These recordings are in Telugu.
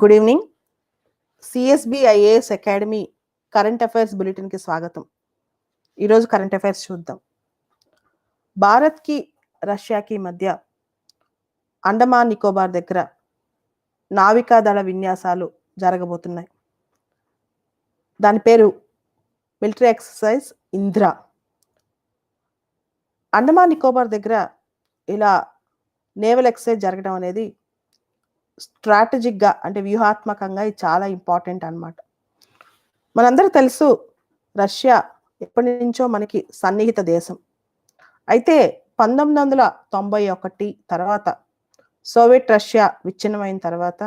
Good evening CSB IAS academy current affairs బులెటిన్కి స్వాగతం. ఈరోజు కరెంట్ అఫైర్స్ చూద్దాం. భారత్కి రష్యాకి మధ్య అండమాన్ నికోబార్ దగ్గర నావికాదళ విన్యాసాలు జరగబోతున్నాయి. దాని పేరు మిలిటరీ ఎక్సర్సైజ్ ఇంద్ర అండమాన్ నికోబార్ దగ్గర ఇలా నేవల్ ఎక్సర్సైజ్ జరగడం అనేది స్ట్రాటజిక్గా అంటే వ్యూహాత్మకంగా ఇది చాలా ఇంపార్టెంట్ అన్నమాట. మనందరూ తెలుసు రష్యా ఎప్పటి నుంచో మనకి సన్నిహిత దేశం. అయితే పంతొమ్మిది వందల తొంభై ఒకటి తర్వాత సోవియట్ రష్యా విచ్ఛిన్నమైన తర్వాత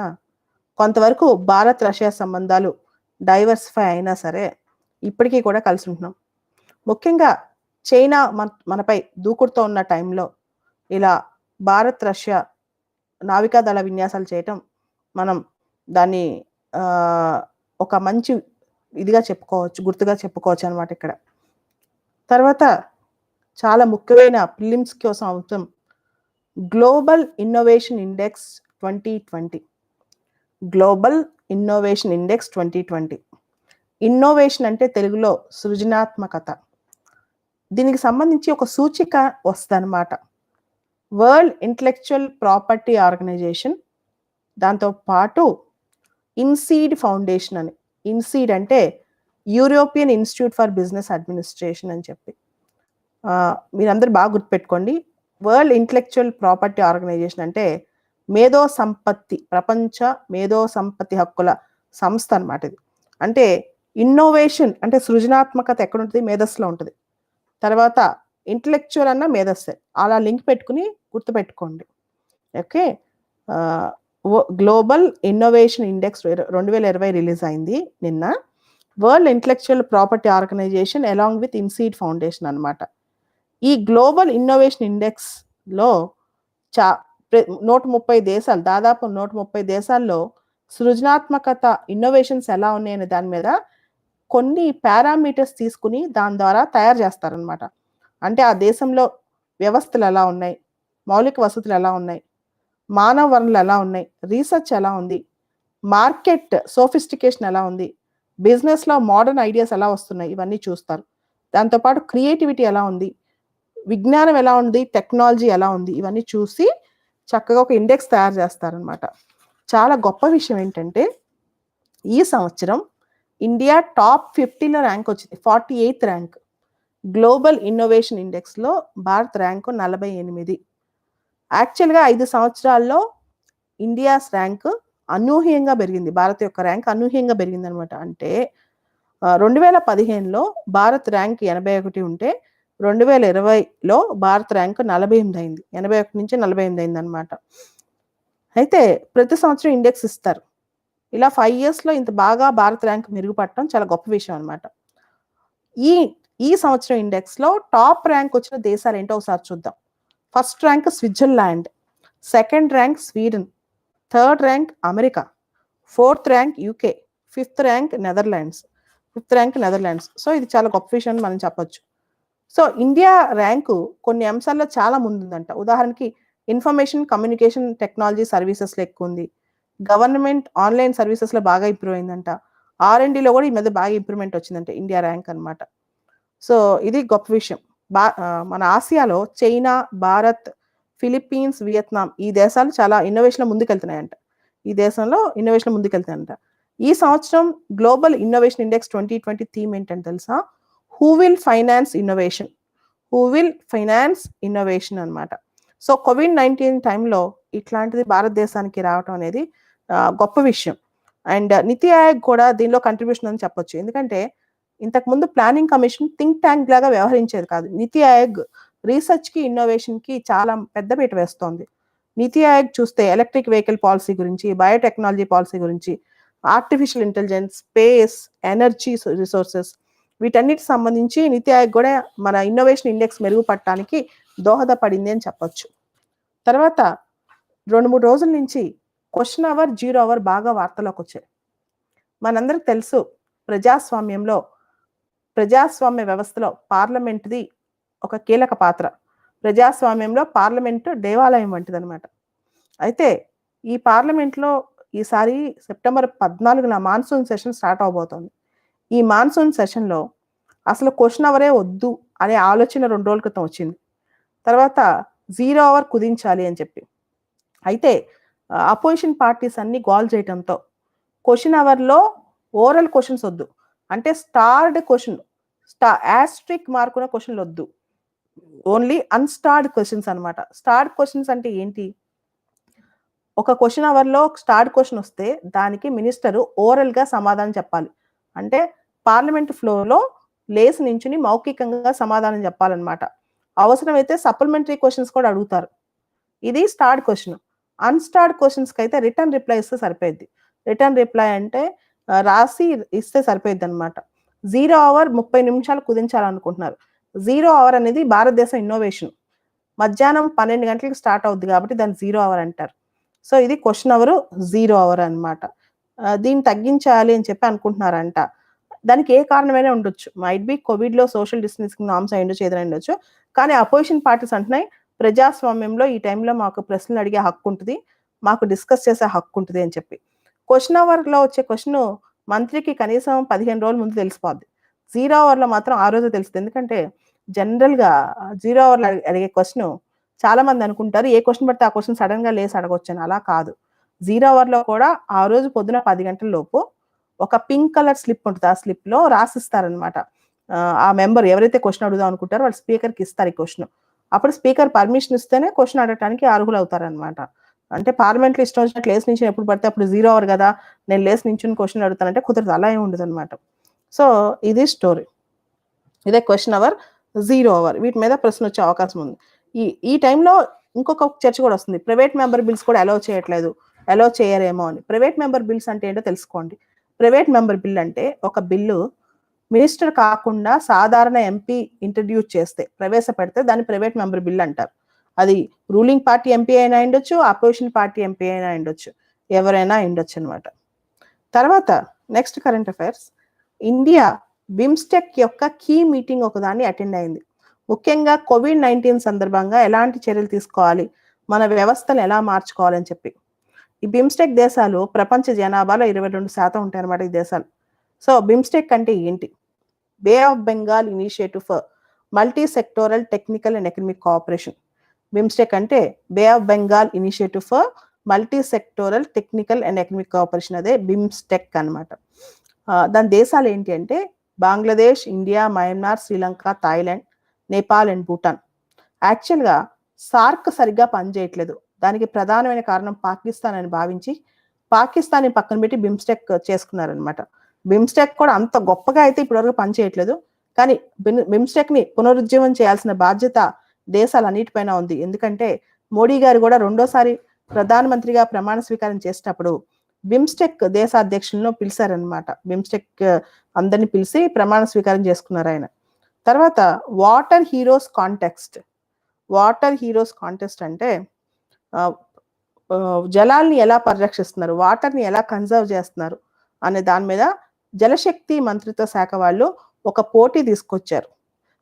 కొంతవరకు భారత్ రష్యా సంబంధాలు డైవర్సిఫై అయినా సరే ఇప్పటికీ కూడా కలిసి ఉంటున్నాం. ముఖ్యంగా చైనా మన మనపై దూకుడుతో ఉన్న టైంలో ఇలా భారత్ రష్యా నావికాదళ విన్యాసాలు చేయటం మనం దాన్ని ఒక మంచి ఇదిగా చెప్పుకోవచ్చు గుర్తుగా చెప్పుకోవచ్చు అనమాట ఇక్కడ. తర్వాత చాలా ముఖ్యమైన ప్రిలిమ్స్ కోసం అవసరం global innovation index twenty twenty. Global innovation index twenty twenty. Innovation అంటే తెలుగులో సృజనాత్మకత. దీనికి సంబంధించి ఒక సూచిక వస్తుందన్నమాట. వరల్డ్ ఇంటలెక్చువల్ ప్రాపర్టీ ఆర్గనైజేషన్ దాంతో పాటు ఇన్సీడ్ ఫౌండేషన్ అని. ఇన్సీడ్ అంటే European Institute for Business Administration అని చెప్పి. మీరందరూ బాగా గుర్తుపెట్టుకోండి. వరల్డ్ ఇంటలెక్చువల్ ప్రాపర్టీ ఆర్గనైజేషన్ అంటే మేధో సంపత్తి ప్రపంచ మేధో సంపత్తి హక్కుల సంస్థ అనమాట ఇది. అంటే ఇన్నోవేషన్ అంటే సృజనాత్మకత ఎక్కడ ఉంటుంది? మేధస్సులో ఉంటుంది. తర్వాత ఇంటలెక్చువల్ అన్న మేధస్సే. అలా లింక్ పెట్టుకుని గుర్తుపెట్టుకోండి. ఓకే? గ్లోబల్ ఇన్నోవేషన్ ఇండెక్స్ రెండు వేల ఇరవై రిలీజ్ అయింది నిన్న. World Intellectual Property Organization along with INSEAD foundation అనమాట ఈ గ్లోబల్ ఇన్నోవేషన్ ఇండెక్స్లో చా ప్ర- నూట ముప్పై దేశాలు దాదాపు నూట ముప్పై దేశాల్లో సృజనాత్మకత ఇన్నోవేషన్స్ ఎలా ఉన్నాయనే దాని మీద కొన్ని పారామీటర్స్ తీసుకుని దాని ద్వారా తయారు చేస్తారనమాట అంటే ఆ దేశంలో వ్యవస్థలు ఎలా ఉన్నాయి? మౌలిక వసతులు ఎలా ఉన్నాయి? మానవ వనరులు ఎలా ఉన్నాయి? రీసెర్చ్ ఎలా ఉంది? మార్కెట్ సోఫిస్టికేషన్ ఎలా ఉంది? బిజినెస్లో మోడర్న్ ఐడియాస్ ఎలా వస్తున్నాయి? ఇవన్నీ చూస్తారు. దాంతోపాటు క్రియేటివిటీ ఎలా ఉంది? విజ్ఞానం ఎలా ఉంది? టెక్నాలజీ ఎలా ఉంది? ఇవన్నీ చూసి చక్కగా ఒక ఇండెక్స్ తయారు చేస్తారనమాట చాలా గొప్ప విషయం ఏంటంటే ఈ సంవత్సరం ఇండియా టాప్ ఫిఫ్టీలో ర్యాంక్ వచ్చింది. Forty eighth rank. Global innovation ఇండెక్స్లో Bharat rank నలభై ఎనిమిది. యాక్చువల్గా ఐదు సంవత్సరాల్లో ఇండియాస్ ర్యాంక్ అనూహ్యంగా పెరిగింది. భారత్ యొక్క ర్యాంక్ అనూహ్యంగా పెరిగింది అనమాట అంటే రెండు వేల పదిహేనులో భారత్ ర్యాంక్ ఎనభై ఒకటి ఉంటే రెండు వేల ఇరవైలో భారత్ ర్యాంక్ నలభై ఎనిమిది అయింది. ఎనభై ఒకటి నుంచి నలభై ఎనిమిది అయింది అనమాట అయితే ప్రతి సంవత్సరం ఇండెక్స్ ఇస్తారు. ఇలా ఫైవ్ ఇయర్స్లో ఇంత బాగా భారత్ ర్యాంక్ మెరుగుపడటం చాలా గొప్ప విషయం అనమాట. ఈ ఈ సంవత్సరం ఇండెక్స్లో టాప్ ర్యాంక్ వచ్చిన దేశాలు ఏంటో ఒకసారి చూద్దాం. First rank Switzerland second rank Sweden third rank America fourth rank UK fifth rank Netherlands fifth rank Netherlands. So ఇది చాలా గొప్ప విషయం అని మనం చెప్పొచ్చు. సో ఇండియా ర్యాంకు కొన్ని అంశాల్లో చాలా ముందుందంట. ఉదాహరణకి ఇన్ఫర్మేషన్ కమ్యూనికేషన్ టెక్నాలజీ సర్వీసెస్లో ఎక్కువ ఉంది గవర్నమెంట్ ఆన్లైన్ సర్వీసెస్లో బాగా ఇంప్రూవ్ అయిందంట. ఆర్ఎండిలో కూడా ఈ మధ్య బాగా ఇంప్రూవ్మెంట్ వచ్చిందంట ఇండియా ర్యాంక్ అన్నమాట. సో ఇది గొప్ప విషయం. బా మన ఆసియాలో చైనా భారత్ ఫిలిప్పీన్స్ వియత్నాం ఈ దేశాలు చాలా ఇన్నోవేషన్ ముందుకెళ్తున్నాయంట. ఈ దేశంలో ఇన్నోవేషన్ ముందుకెళ్తాయంట ఈ సంవత్సరం global innovation index twenty twenty theme ఏంటంటే తెలుసా? Who will finance innovation who will finance innovation అన్నమాట. సో కోవిడ్ నైన్టీన్ టైంలో ఇట్లాంటిది భారతదేశానికి రావటం అనేది గొప్ప విషయం. అండ్ నితి ఆయోగ్ కూడా దీనిలో కంట్రిబ్యూషన్ అని చెప్పొచ్చు. ఎందుకంటే ఇంతకుముందు ప్లానింగ్ కమిషన్ థింక్ ట్యాంక్ లాగా వ్యవహరించేది కాదు. నితి ఆయోగ్ రీసెర్చ్కి ఇన్నోవేషన్కి చాలా పెద్దపీట వేస్తోంది. నితి ఆయోగ్ చూస్తే ఎలక్ట్రిక్ వెహికల్ పాలసీ గురించి బయోటెక్నాలజీ పాలసీ గురించి artificial intelligence space energy resources వీటన్నిటి సంబంధించి నితి ఆయోగ్ కూడా మన ఇన్నోవేషన్ ఇండెక్స్ మెరుగుపడటానికి దోహదపడింది అని చెప్పొచ్చు. తర్వాత రెండు మూడు రోజుల నుంచి క్వశ్చన్ అవర్ జీరో అవర్ బాగా వార్తలోకి వచ్చాయి మనందరికి తెలుసు ప్రజాస్వామ్యంలో ప్రజాస్వామ్య వ్యవస్థలో పార్లమెంట్ది ఒక కీలక పాత్ర. ప్రజాస్వామ్యంలో పార్లమెంటు దేవాలయం వంటిదన్నమాట. అయితే ఈ పార్లమెంట్లో ఈసారి సెప్టెంబర్ పద్నాలుగున మాన్సూన్ సెషన్ స్టార్ట్ అవబోతోంది. ఈ మాన్సూన్ సెషన్లో అసలు క్వశ్చన్ అవరే వద్దు అనే ఆలోచన రెండు రోజుల క్రితం వచ్చింది. తర్వాత జీరో అవర్ కుదించాలి అని చెప్పి. అయితే అపోజిషన్ పార్టీస్ అన్ని గోల్ చేయడంతో క్వశ్చన్ అవర్లో ఓరల్ క్వశ్చన్స్ వద్దు. అంటే స్టార్డ్ క్వశ్చన్ స్టా యాస్ట్రిక్ మార్కున్న క్వశ్చన్లు వద్దు. ఓన్లీ అన్స్టార్డ్ క్వశ్చన్స్ అనమాట స్టార్డ్ క్వశ్చన్స్ అంటే ఏంటి? ఒక క్వశ్చన్ అవర్లో స్టార్ట్ క్వశ్చన్ వస్తే దానికి మినిస్టర్ ఓరల్గా సమాధానం చెప్పాలి. అంటే పార్లమెంట్ ఫ్లోర్లో లేసి నించుని మౌఖికంగా సమాధానం చెప్పాలన్నమాట. అవసరమైతే సప్లిమెంటరీ క్వశ్చన్స్ కూడా అడుగుతారు. ఇది స్టార్ట్ క్వశ్చన్ అన్స్టార్డ్ క్వశ్చన్స్కి అయితే రిటర్న్ రిప్లై ఇస్తే సరిపోయింది రిటర్న్ రిప్లై అంటే రాసి ఇస్తే సరిపోయింది అనమాట జీరో అవర్ ముప్పై నిమిషాలు కుదించాలనుకుంటున్నారు. జీరో అవర్ అనేది భారతదేశం ఇన్నోవేషన్. మధ్యాహ్నం పన్నెండు గంటలకు స్టార్ట్ అవుద్ది కాబట్టి దాన్ని జీరో అవర్ అంటారు. సో ఇది క్వశ్చన్ అవర్ జీరో అవర్ అనమాట దీన్ని తగ్గించాలి అని చెప్పి అనుకుంటున్నారంట. దానికి ఏ కారణమైనా ఉండొచ్చు. మైట్ బి కోవిడ్లో సోషల్ డిస్టెన్సింగ్ నామ్స్ అయి ఉండొచ్చు ఏదైనా ఉండొచ్చు కానీ అపోజిషన్ పార్టీస్ అంటున్నాయి ప్రజాస్వామ్యంలో ఈ టైంలో మాకు ప్రశ్నలు అడిగే హక్కు ఉంటుంది మాకు డిస్కస్ చేసే హక్కు ఉంటుంది అని చెప్పి. క్వశ్చన్ అవర్లో వచ్చే క్వశ్చన్ మంత్రికి కనీసం పదిహేను రోజుల ముందు తెలిసిపోద్ది. జీరో అవర్లో మాత్రం ఆ రోజు తెలుస్తుంది. ఎందుకంటే జనరల్గా జీరో అవర్లో అడిగే క్వశ్చన్ చాలా మంది అనుకుంటారు ఏ క్వశ్చన్ పడితే ఆ క్వశ్చన్ సడన్గా లేసి అడగొచ్చాను అలా కాదు. జీరో అవర్లో కూడా ఆ రోజు పొద్దున పది గంటల లోపు ఒక పింక్ కలర్ స్లిప్ ఉంటుంది. ఆ స్లిప్లో రాసిస్తారనమాట ఆ మెంబర్ ఎవరైతే క్వశ్చన్ అడుగుదాం అనుకుంటారో వాళ్ళు స్పీకర్కి ఇస్తారు ఈ క్వశ్చన్. అప్పుడు స్పీకర్ పర్మిషన్ ఇస్తేనే క్వశ్చన్ అడగటానికి అర్హులు అవుతారనమాట అంటే పార్లమెంట్లో ఇష్టం వచ్చినట్టు లేస్ నుంచి ఎప్పుడు పడితే అప్పుడు జీరో అవర్ కదా నేను లేస్ నించుని క్వశ్చన్ అడుగుతానంటే కుదరదు అలా ఏమి ఉండదు అనమాట సో ఇది స్టోరీ. ఇదే క్వశ్చన్ అవర్ జీరో అవర్. వీటి మీద ప్రశ్న వచ్చే అవకాశం ఉంది. ఈ ఈ టైంలో ఇంకొక చర్చ కూడా వస్తుంది. ప్రైవేట్ మెంబర్ బిల్స్ కూడా అలౌ చేయట్లేదు అలౌ చేయరేమో అని. ప్రైవేట్ మెంబర్ బిల్స్ అంటే ఏంటో తెలుసుకోండి. ప్రైవేట్ మెంబర్ బిల్ అంటే ఒక బిల్లు మినిస్టర్ కాకుండా సాధారణ ఎంపీ ఇంట్రడ్యూస్ చేస్తే ప్రవేశపెడితే దాన్ని ప్రైవేట్ మెంబర్ బిల్ అంటారు. అది రూలింగ్ పార్టీ ఎంపీ అయినా ఉండొచ్చు అపోజిషన్ పార్టీ ఎంపీ అయినా ఉండొచ్చు ఎవరైనా ఉండొచ్చు అనమాట తర్వాత next current affairs India BIMSTEC యొక్క కీ మీటింగ్ ఒకదాన్ని అటెండ్ అయింది. ముఖ్యంగా కోవిడ్ నైన్టీన్ సందర్భంగా ఎలాంటి చర్యలు తీసుకోవాలి మన వ్యవస్థను ఎలా మార్చుకోవాలని చెప్పి. ఈ బిమ్స్టెక్ దేశాలు ప్రపంచ జనాభాలో ఇరవై రెండు శాతం ఉంటాయి ఈ దేశాలు. సో బిమ్స్టెక్ అంటే ఏంటి? Bay of Bengal initiative for multi sectoral technical and economic cooperation BIMSTEC అంటే bay of Bengal initiative for multi sectoral technical and economic cooperation అదే బిమ్స్టెక్ అనమాట దాని దేశాలు ఏంటి అంటే Bangladesh India Myanmar Sri Lanka Thailand Nepal and Bhutan యాక్చువల్గా సార్క్ సరిగ్గా పనిచేయట్లేదు. దానికి ప్రధానమైన కారణం పాకిస్తాన్ అని భావించి పాకిస్తాన్ని పక్కన పెట్టి బిమ్స్టెక్ చేసుకున్నారనమాట బిమ్స్టెక్ కూడా అంత గొప్పగా అయితే ఇప్పటివరకు పనిచేయట్లేదు. కానీ బిమ్స్టెక్ పునరుజ్జీవం చేయాల్సిన బాధ్యత దేశాలన్నిటిపైన ఉంది. ఎందుకంటే మోడీ గారు కూడా రెండోసారి ప్రధానమంత్రిగా ప్రమాణ స్వీకారం చేసేటప్పుడు బిమ్స్టెక్ దేశాధ్యక్షులను పిలిచారనమాట బిమ్స్టెక్ అందరిని పిలిచి ప్రమాణ స్వీకారం చేసుకున్నారు ఆయన. తర్వాత water heroes context. Water heroes contest అంటే జలాల్ని ఎలా పరిరక్షిస్తున్నారు? వాటర్ని ఎలా కన్జర్వ్ చేస్తున్నారు? అనే దాని మీద జలశక్తి మంత్రిత్వ శాఖ వాళ్ళు ఒక పోటీ తీసుకొచ్చారు.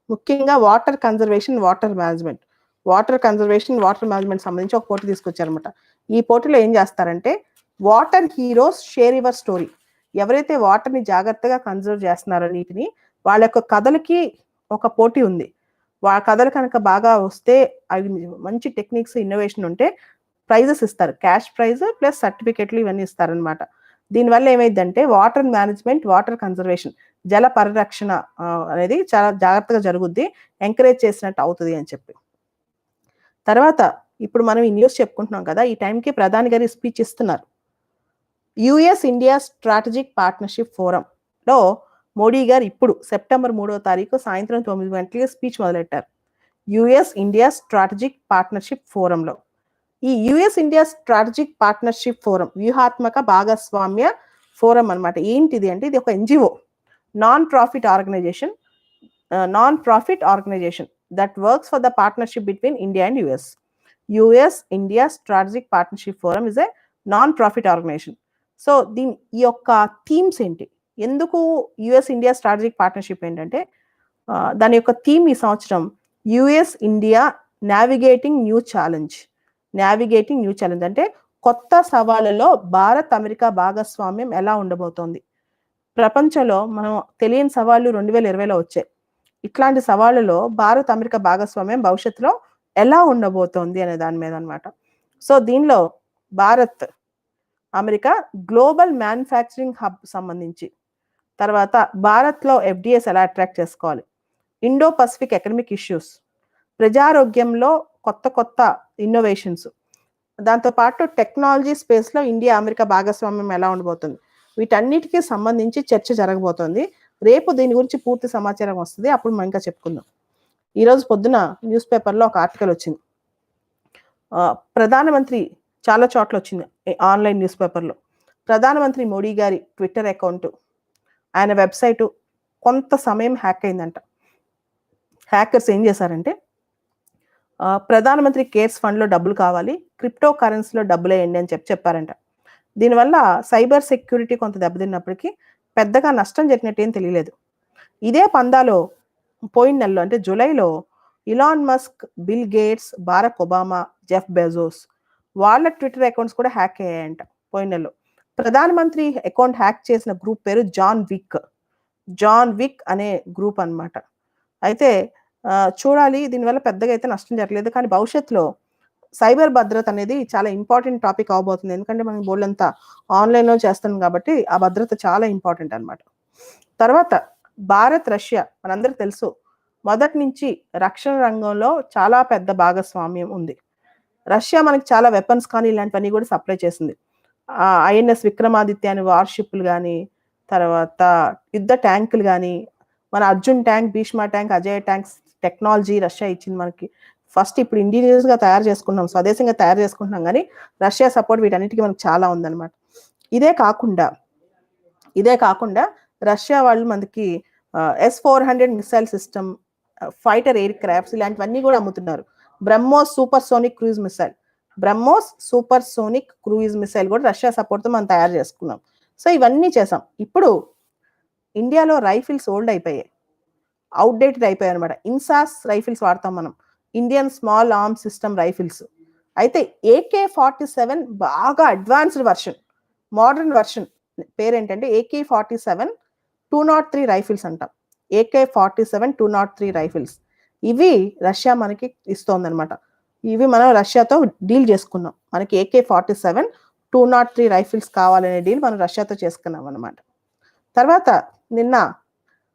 ముఖ్యంగా water conservation water management water conservation water management సంబంధించి ఒక పోటీ తీసుకొచ్చారనమాట ఈ పోటీలో ఏం చేస్తారంటే water heroes share your story. ఎవరైతే వాటర్ని జాగ్రత్తగా కన్జర్వ్ చేస్తున్నారో నీటిని వాళ్ళ యొక్క కథలకి ఒక పోటీ ఉంది. వాళ్ళ కథలు కనుక బాగా వస్తే అవి మంచి టెక్నిక్స్ ఇన్నోవేషన్ ఉంటే ప్రైజెస్ ఇస్తారు. క్యాష్ ప్రైజ్ ప్లస్ సర్టిఫికెట్లు ఇవన్నీ ఇస్తారనమాట దీనివల్ల ఏమైందంటే వాటర్ మేనేజ్మెంట్ వాటర్ కన్జర్వేషన్ జల పరిరక్షణ అనేది చాలా జాగ్రత్తగా జరుగుద్ది ఎంకరేజ్ చేసినట్టు అవుతుంది అని చెప్పి. తర్వాత ఇప్పుడు మనం ఈ న్యూస్ చెప్పుకుంటున్నాం కదా ఈ టైంకి ప్రధాని గారి స్పీచ్ ఇస్తున్నారు. యుఎస్ ఇండియా స్ట్రాటజిక్ పార్ట్నర్షిప్ ఫోరంలో మోడీ గారు ఇప్పుడు సెప్టెంబర్ మూడో తారీఖు సాయంత్రం తొమ్మిది గంటలకి స్పీచ్ మొదలెట్టారు. యుఎస్ ఇండియా స్ట్రాటజిక్ పార్ట్నర్షిప్ ఫోరంలో. ఈ US India strategic partnership forum వ్యూహాత్మక భాగస్వామ్య ఫోరం అనమాట ఏంటిది అంటే ఇది ఒక NGO. Non profit organisation non profit organisation that works for the partnership between India and US US India strategic partnership forum is a non profit organisation so దీని ఈ యొక్క థీమ్స్ ఏంటి? ఎందుకు యుఎస్ ఇండియా స్ట్రాటజిక్ పార్ట్నర్షిప్ ఏంటంటే దాని యొక్క థీమ్ ఈ సంవత్సరం US India navigating new challenge navigating new challenge అంటే కొత్త సవాళ్ళలో భారత్ అమెరికా భాగస్వామ్యం ఎలా ఉండబోతోంది? ప్రపంచంలో మనం తెలియని సవాళ్ళు రెండు వేల ఇరవైలో వచ్చాయి. ఇట్లాంటి సవాళ్ళలో భారత్ అమెరికా భాగస్వామ్యం భవిష్యత్తులో ఎలా ఉండబోతోంది అనే దాని మీద అనమాట సో దీనిలో Bharat America global manufacturing hub సంబంధించి తర్వాత భారత్లో ఎఫ్డిఎస్ ఎలా అట్రాక్ట్ చేసుకోవాలి ఇండో పసిఫిక్ ఎకనమిక్ ఇష్యూస్ ప్రజారోగ్యంలో కొత్త కొత్త ఇన్నోవేషన్స్ దాంతోపాటు టెక్నాలజీ స్పేస్లో ఇండియా అమెరికా భాగస్వామ్యం ఎలా ఉండబోతుంది వీటన్నిటికీ సంబంధించి చర్చ జరగబోతోంది. రేపు దీని గురించి పూర్తి సమాచారం వస్తుంది. అప్పుడు మనం ఇంకా చెప్పుకుందాం. ఈరోజు పొద్దున న్యూస్ పేపర్లో ఒక ఆర్టికల్ వచ్చింది. ప్రధానమంత్రి చాలా చోట్ల వచ్చింది ఆన్లైన్ న్యూస్ పేపర్లో. ప్రధానమంత్రి మోడీ గారి ట్విట్టర్ అకౌంట్. ఆయన వెబ్సైట్ కొంత సమయం హ్యాక్ అయిందంట. హ్యాకర్స్ ఏం చేశారంటే ప్రధానమంత్రి కేర్స్ ఫండ్లో డబ్బులు కావాలి క్రిప్టో కరెన్సీలో డబ్బులు వేయండి అని చెప్పి చెప్పారంట. దీనివల్ల సైబర్ సెక్యూరిటీ కొంత దెబ్బతిన్నప్పటికీ పెద్దగా నష్టం జరిగినట్టు ఏం తెలియలేదు. ఇదే పందాలో పోయిన నెలలో అంటే జూలైలో Elon Musk Bill Gates Barack Obama Jeff Bezos వాళ్ళ ట్విట్టర్ అకౌంట్స్ కూడా హ్యాక్ అయ్యాయంట పోయిన నెలలో. ప్రధానమంత్రి అకౌంట్ హ్యాక్ చేసిన గ్రూప్ పేరు జాన్ విక్. జాన్ విక్ అనే గ్రూప్ అనమాట అయితే చూడాలి దీనివల్ల పెద్దగా అయితే నష్టం జరగలేదు కానీ భవిష్యత్తులో సైబర్ భద్రత అనేది చాలా ఇంపార్టెంట్ టాపిక్ అవబోతుంది. ఎందుకంటే మనం బోర్డు అంతా ఆన్లైన్లో చేస్తున్నాం కాబట్టి ఆ భద్రత చాలా ఇంపార్టెంట్ అనమాట తర్వాత భారత్ రష్యా మనందరికి తెలుసు. మొదటి నుంచి రక్షణ రంగంలో చాలా పెద్ద భాగస్వామ్యం ఉంది. రష్యా మనకి చాలా వెపన్స్ కానీ ఇలాంటివన్నీ కూడా సప్లై చేసింది. ఐఎన్ఎస్ విక్రమాదిత్య అని వార్షిప్లు కానీ తర్వాత యుద్ధ ట్యాంకులు కానీ మన Arjun tank Bhishma tank Ajay tanks technology Russia ఇచ్చింది మనకి. ఫస్ట్ ఇప్పుడు ఇండిజినియస్గా తయారు చేసుకున్నాం స్వదేశంగా తయారు చేసుకుంటున్నాం కానీ రష్యా సపోర్ట్ వీటన్నిటికీ మనకు చాలా ఉందన్నమాట. ఇదే కాకుండా ఇదే కాకుండా రష్యా వాళ్ళు మనకి S four hundred missile system fighter aircrafts ఇలాంటివన్నీ కూడా అమ్ముతున్నారు. BrahMos supersonic cruise missile BrahMos supersonic cruise missile కూడా రష్యా సపోర్ట్తో మనం తయారు చేసుకున్నాం. సో ఇవన్నీ చేసాం. ఇప్పుడు ఇండియాలో రైఫిల్స్ ఓల్డ్ అయిపోయాయి. అవుట్డేటెడ్ అయిపోయాయి అనమాట ఇన్సాస్ రైఫిల్స్ వాడతాం మనం. Indian small arm system rifles అయితే ఏకే ఫార్టీ సెవెన్ బాగా advanced version modern version పేరేంటంటే AK forty seven two not three rifles అంటాం. AK forty seven two not three rifles ఇవి రష్యా మనకి ఇస్తోందనమాట ఇవి మనం రష్యాతో డీల్ చేసుకున్నాం. మనకి AK forty seven two not three rifles కావాలనే డీల్ మనం రష్యాతో చేసుకున్నాం అనమాట తర్వాత నిన్న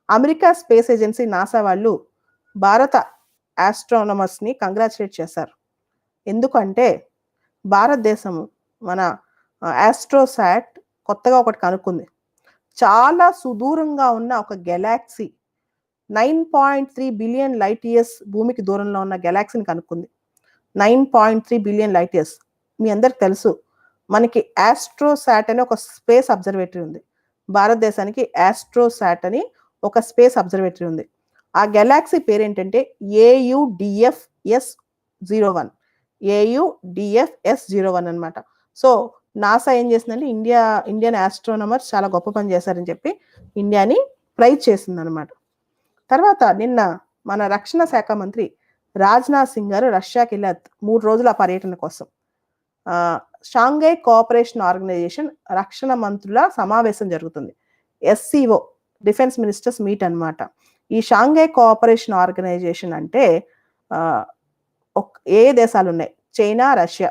అమెరికా స్పేస్ ఏజెన్సీ నాసా వాళ్ళు భారత ఆస్ట్రానమర్స్ని కంగ్రాచులేట్ చేశారు. ఎందుకంటే భారతదేశం మన ఆస్ట్రోసాట్ కొత్తగా ఒకటి కనుక్కుంది. చాలా సుదూరంగా ఉన్న ఒక galaxy nine point three billion light years భూమికి దూరంలో ఉన్న గెలాక్సీని కనుక్కుంది. Nine point three billion light years మీ అందరికి తెలుసు మనకి ఆస్ట్రోసాట్ అని ఒక స్పేస్ అబ్జర్వేటరీ ఉంది. భారతదేశానికి ఆస్ట్రోసాట్ అని ఒక స్పేస్ అబ్జర్వేటరీ ఉంది. ఆ galaxy పేరేంటంటే AUDF S zero one AUDF S zero one అనమాట సో నాసా ఏం చేసిందంటే ఇండియా ఇండియన్ ఆస్ట్రోనమర్స్ చాలా గొప్ప పని చేశారని చెప్పి ఇండియాని ప్రైజ్ చేసింది అనమాట తర్వాత నిన్న మన రక్షణ శాఖ మంత్రి రాజ్నాథ్ సింగ్ గారు రష్యాకి వెళ్ళారు మూడు రోజుల పర్యటన కోసం షాంఘై కోఆపరేషన్ ఆర్గనైజేషన్ రక్షణ మంత్రుల సమావేశం జరుగుతుంది. ఎస్సీఓ డిఫెన్స్ మినిస్టర్స్ మీట్ అనమాట ఈ షాంఘై కోఆపరేషన్ ఆర్గనైజేషన్ అంటే ఏ దేశాలు ఉన్నాయి China Russia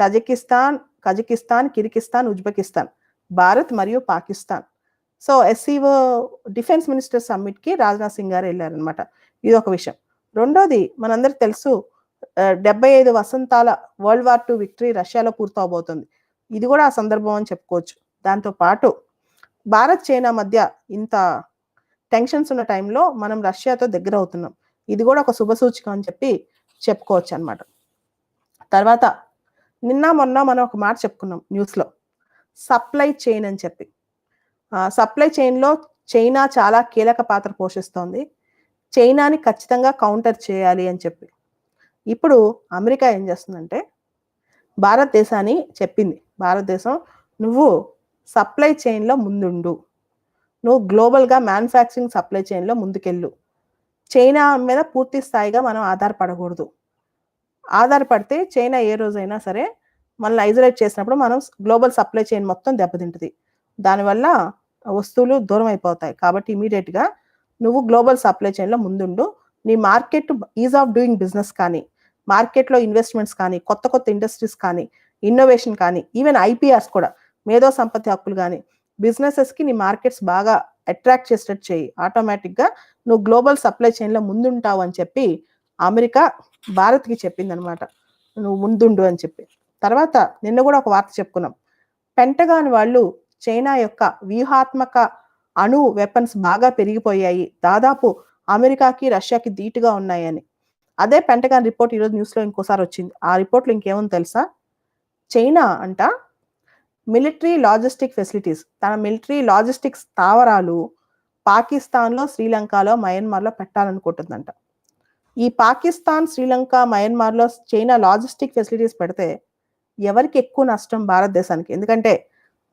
Tajikistan Kazakhstan Kyrgyzstan Uzbekistan Bharat మరియు Pakistan. So SCO defence minister సమ్మిట్కి Rajnath Singh garu వెళ్ళారనమాట ఇది ఒక విషయం. రెండోది మనందరికి తెలుసు డెబ్బై ఐదు వసంతాల వరల్డ్ వార్ టూ విక్టరీ రష్యాలో పూర్తవబోతుంది. ఇది కూడా ఆ సందర్భం అని చెప్పుకోవచ్చు. దాంతో పాటు భారత్ చైనా మధ్య ఇంత టెన్షన్స్ ఉన్న టైంలో మనం రష్యాతో దగ్గర అవుతున్నాం ఇది కూడా ఒక శుభ సూచిక అని చెప్పి చెప్పుకోవచ్చు అనమాట తర్వాత నిన్న మొన్న మనం ఒక మాట చెప్పుకున్నాం న్యూస్లో. సప్లై చైన్ అని చెప్పి. సప్లై చైన్లో చైనా చాలా కీలక పాత్ర పోషిస్తోంది. చైనాని ఖచ్చితంగా కౌంటర్ చేయాలి అని చెప్పి. ఇప్పుడు అమెరికా ఏం చేస్తుందంటే భారతదేశాన్ని చెప్పింది. భారతదేశం నువ్వు సప్లై చైన్లో ముందుండు. నువ్వు గ్లోబల్గా మ్యానుఫ్యాక్చరింగ్ సప్లై చైన్లో ముందుకెళ్ళు. చైనా మీద పూర్తి స్థాయిగా మనం ఆధారపడకూడదు. ఆధారపడితే చైనా ఏ రోజైనా సరే మనల్ని ఐసోలేట్ చేసినప్పుడు మనం గ్లోబల్ సప్లై చైన్ మొత్తం దెబ్బతింటుంది. దానివల్ల వస్తువులు దూరం అయిపోతాయి. కాబట్టి ఇమీడియట్గా నువ్వు గ్లోబల్ సప్లై చైన్లో ముందుండు. నీ market ease of doing business కానీ మార్కెట్లో ఇన్వెస్ట్మెంట్స్ కానీ కొత్త కొత్త ఇండస్ట్రీస్ కానీ ఇన్నోవేషన్ కానీ ఈవెన్ ఐపీఆర్స్ కూడా మేధో సంపత్తి హక్కులు కానీ బిజినెసెస్కి నీ మార్కెట్స్ బాగా అట్రాక్ట్ చేసేటట్టు చేయి ఆటోమేటిక్గా నువ్వు గ్లోబల్ సప్లై చైన్లో ముందుంటావు అని చెప్పి అమెరికా భారత్కి చెప్పింది అనమాట నువ్వు ముందుండు అని చెప్పి. తర్వాత నిన్న కూడా ఒక వార్త చెప్పుకున్నాం. పెంటగాన్ వాళ్ళు చైనా యొక్క వ్యూహాత్మక అణు వెపన్స్ బాగా పెరిగిపోయాయి. దాదాపు అమెరికాకి రష్యాకి ధీటుగా ఉన్నాయని. అదే పెంటగాన్ రిపోర్ట్ ఈరోజు న్యూస్లో ఇంకోసారి వచ్చింది. ఆ రిపోర్ట్లో ఇంకేముంది తెలుసా? చైనా అంట మిలిటరీ లాజిస్టిక్ ఫెసిలిటీస్. తన మిలిటరీ లాజిస్టిక్ స్థావరాలు పాకిస్తాన్లో శ్రీలంకలో మయన్మార్లో పెట్టాలనుకుంటుందంట. ఈ పాకిస్తాన్ శ్రీలంక మయన్మార్లో చైనా లాజిస్టిక్ ఫెసిలిటీస్ పెడితే ఎవరికి ఎక్కువ నష్టం భారతదేశానికి? ఎందుకంటే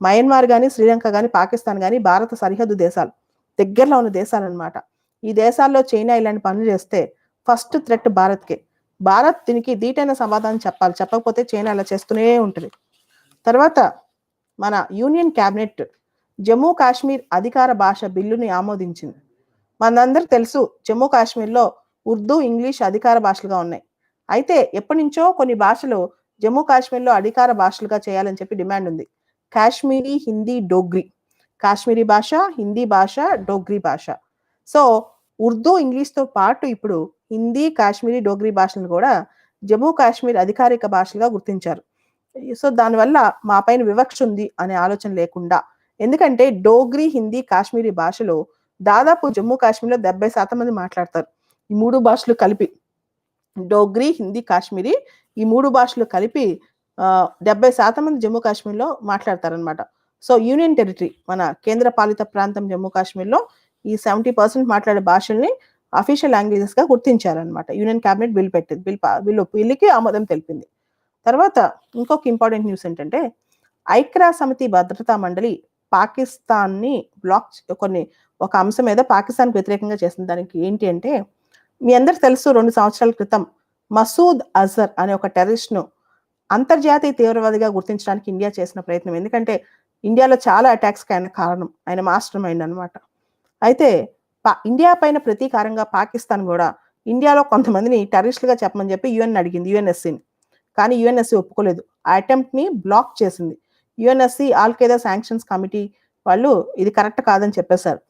మయన్మార్ కానీ శ్రీలంక కానీ పాకిస్తాన్ కానీ భారత సరిహద్దు దేశాలు దగ్గరలో ఉన్న దేశాలు అనమాట ఈ దేశాల్లో చైనా ఇలాంటి పనులు చేస్తే ఫస్ట్ థ్రెట్ భారత్కే. భారత్ దీనికి దీటైన సమాధానం చెప్పాలి. చెప్పకపోతే చైనా అలా చేస్తూనే ఉంటుంది. తర్వాత మన యూనియన్ క్యాబినెట్ జమ్మూ కాశ్మీర్ అధికార భాష బిల్లుని ఆమోదించింది. మనందరూ తెలుసు జమ్మూ కాశ్మీర్లో ఉర్దూ ఇంగ్లీష్ అధికార భాషలుగా ఉన్నాయి. అయితే ఎప్పటి నుంచో కొన్ని భాషలు జమ్మూ కాశ్మీర్లో అధికార భాషలుగా చేయాలని చెప్పి డిమాండ్ ఉంది. కాశ్మీరీ హిందీ డోగ్రీ. కాశ్మీరీ భాష హిందీ భాష డోగ్రీ భాష. సో ఉర్దూ ఇంగ్లీష్తో పాటు ఇప్పుడు హిందీ కాశ్మీరీ డోగ్రీ భాషలను కూడా జమ్మూ కాశ్మీర్ అధికారిక భాషలుగా గుర్తించారు. సో దానివల్ల మా పైన వివక్ష ఉంది అనే ఆలోచన లేకుండా. ఎందుకంటే డోగ్రీ హిందీ కాశ్మీరీ భాషలో దాదాపు జమ్మూ కాశ్మీర్లో డెబ్బై శాతం మంది మాట్లాడతారు. ఈ మూడు భాషలు కలిపి డోగ్రీ హిందీ కాశ్మీరీ ఈ మూడు భాషలు కలిపి డెబ్బై శాతం మంది జమ్మూ కాశ్మీర్లో మాట్లాడతారనమాట సో యూనియన్ టెరిటరీ మన కేంద్ర పాలిత ప్రాంతం జమ్మూ కాశ్మీర్లో ఈ సెవెంటీ పర్సెంట్ మాట్లాడే భాషల్ని అఫీషియల్ లాంగ్వేజెస్గా గుర్తించారనమాట యూనియన్ క్యాబినెట్ బిల్ పెట్టింది బిల్ బిల్లు బిల్లుకి ఆమోదం తెలిపింది. తర్వాత ఇంకొక ఇంపార్టెంట్ న్యూస్ ఏంటంటే ఐక్రా సమితి భద్రతా మండలి పాకిస్తాన్ని బ్లాక్ కొన్ని ఒక అంశం మీద పాకిస్తాన్కి వ్యతిరేకంగా చేసిన దానికి ఏంటి అంటే మీ అందరు తెలుసు రెండు సంవత్సరాల క్రితం మసూద్ అజర్ అనే ఒక టెర్రరిస్ట్ను అంతర్జాతీయ తీవ్రవాదిగా గుర్తించడానికి ఇండియా చేసిన ప్రయత్నం. ఎందుకంటే ఇండియాలో చాలా అటాక్స్కి ఆయన కారణం. ఆయన మాస్టర్ మైండ్ అనమాట అయితే ఇండియా పైన ప్రతీకారంగా పాకిస్తాన్ కూడా ఇండియాలో కొంతమందిని టెర్రరిస్టులుగా చెప్పమని చెప్పి యుఎన్ అడిగింది. యుఎన్ఎస్సీని కానీ యుఎన్ఎస్సి ఒప్పుకోలేదు. ఆ అటెంప్ట్ని బ్లాక్ చేసింది. UNSC Al Qaeda sanctions committee వాళ్ళు ఇది కరెక్ట్ కాదని చెప్పేశారు.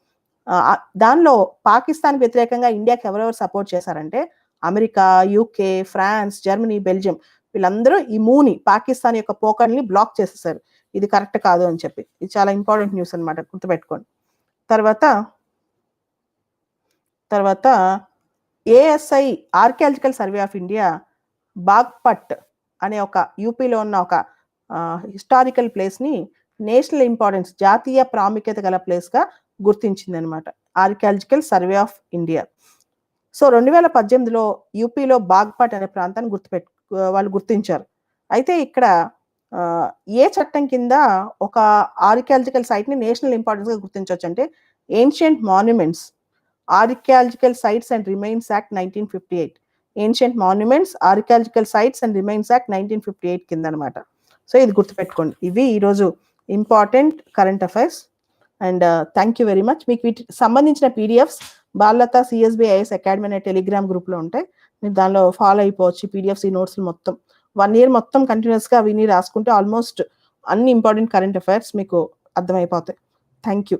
దానిలో పాకిస్తాన్ వ్యతిరేకంగా ఇండియాకి ఎవరెవరు సపోర్ట్ చేశారంటే America UK France Germany Belgium వీళ్ళందరూ ఈ మూని పాకిస్తాన్ యొక్క పోకర్ని బ్లాక్ చేసేసారు ఇది కరెక్ట్ కాదు అని చెప్పి. ఇది చాలా ఇంపార్టెంట్ న్యూస్ అనమాట గుర్తుపెట్టుకోండి. తర్వాత తర్వాత ASI archaeological survey of India Baghpat అనే ఒక యూపీలో ఉన్న ఒక హిస్టారికల్ ప్లేస్ని నేషనల్ ఇంపార్టెన్స్ జాతీయ ప్రాముఖ్యత గల ప్లేస్గా గుర్తించింది అనమాట archaeological survey of India. So రెండు వేల పద్దెనిమిదిలో యూపీలో బాగ్పట్ అనే ప్రాంతాన్ని గుర్తుపెట్టు వాళ్ళు గుర్తించారు. అయితే ఇక్కడ ఏ చట్టం కింద ఒక ఆర్కియాలజికల్ సైట్ని నేషనల్ ఇంపార్టెన్స్గా గుర్తించవచ్చు అంటే ancient monuments archaeological sites and remains act nineteen fifty eight. Ancient monuments archaeological sites and remains act nineteen fifty eight కింద అనమాట సో ఇది గుర్తుపెట్టుకోండి. ఇవి ఈరోజు important current affairs and thank you very much మీకు వీటి సంబంధించిన పీడిఎఫ్స్ బాలత సిఎస్బి ఐఎస్ అకాడమీ అనే టెలిగ్రామ్ గ్రూప్లో ఉంటాయి. మీరు దానిలో ఫాలో అయిపోవచ్చు పీడిఎఫ్స్ ఈ నోట్స్ మొత్తం. వన్ ఇయర్ మొత్తం కంటిన్యూస్గా విని రాసుకుంటే ఆల్మోస్ట్ అన్ని ఇంపార్టెంట్ కరెంట్ అఫైర్స్ మీకు అర్థమైపోతాయి. Thank you